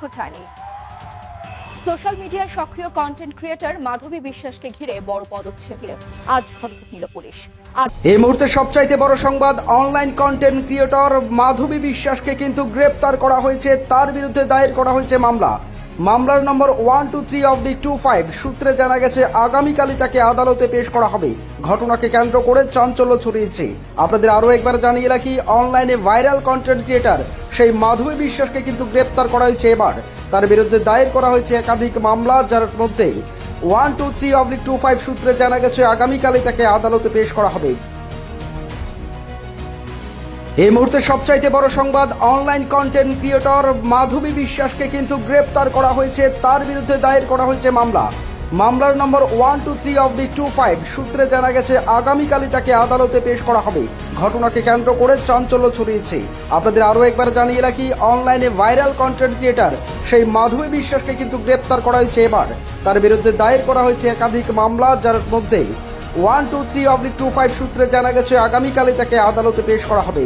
ফোটানি social মিডিয়ায় সক্রিয় content creator মাধবী বিশ্বাসকে ঘিরে বড় পদক্ষেপ নিল আজ পদক্ষেপ নিল পুলিশ। এই মুহূর্তে সবচাইতে বড় সংবাদ অনলাইন কন্টেন্ট ক্রিয়েটর মাধবী বিশ্বাসকে কিন্তু গ্রেপ্তার করা হয়েছে। তার বিরুদ্ধে দায়ের করা হয়েছে মামলা। মামলার নম্বর one two three of the two five সূত্রে জানা গেছে, আগামীকালই তাকে আদালতে পেশ করা হবে। ঘটনাকে কেন্দ্র করে চাঞ্চল্য ছড়িয়েছে। আপনাদের আরও একবার জানিয়ে রাখি অনলাইনে ভাইরাল কন্টেন্ট ক্রিয়েটর সেই মাধবী বিশ্বাসকে কিন্তু গ্রেপ্তার করা হয়েছে এবার। তার বিরুদ্ধে দায়ের করা হয়েছে একাধিক মামলা, যার মধ্যে one two three oblique two five সূত্রে জানা গেছে আগামীকালই তাকে আদালতে পেশ করা হবে। এই মুহূর্তে সবচাইতে বড় সংবাদ অনলাইন কন্টেন্ট ক্রিয়েটর মাধবী বিশ্বাসকে কিন্তু গ্রেপ্তার করা হয়েছে। তার বিরুদ্ধে দায়ের করা হয়েছে মামলা। মামলার নম্বর one two three of the two five সূত্রে জানা গেছে, আগামীকালই তাকে আদালতে পেশ করা হবে। ঘটনাকে কেন্দ্র করে চাঞ্চল্য ছড়িয়েছে। আপনাদের আরও একবার জানিয়ে রাখি, অনলাইনে ভাইরাল কন্টেন্ট ক্রিয়েটর সেই মাধবী বিশ্বাসকে কিন্তু গ্রেপ্তার করা হয়েছে এবার। তার বিরুদ্ধে দায়ের করা হয়েছে একাধিক মামলা, যার মধ্যে one two three oblique two five সূত্রে জানা গেছে, আগামীকালই তাকে আদালতে পেশ করা হবে।